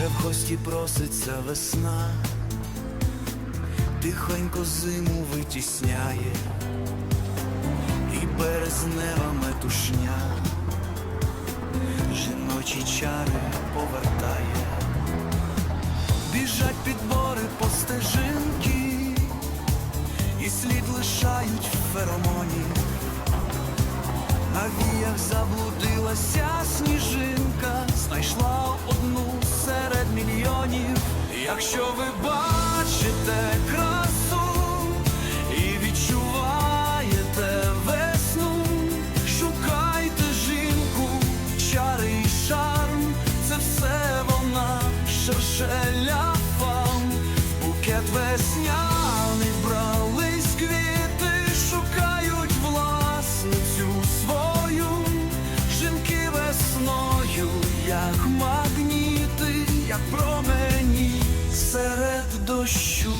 Вже в гості проситься весна, тихонько зиму витісняє, і березнева метушня, жіночі чари повертає, біжать підбори по стежинки, і слід лишають феромоні. На віях заблудилася сніжинка, мільйонів. Якщо ви бачите красу і відчуваєте весну, шукайте жінку, чари і шарм, це все вона, шершеля фам, букет весняний вбрались квіти, шукають власницю свою, жінки весною, як магніти, як промені серед дощу.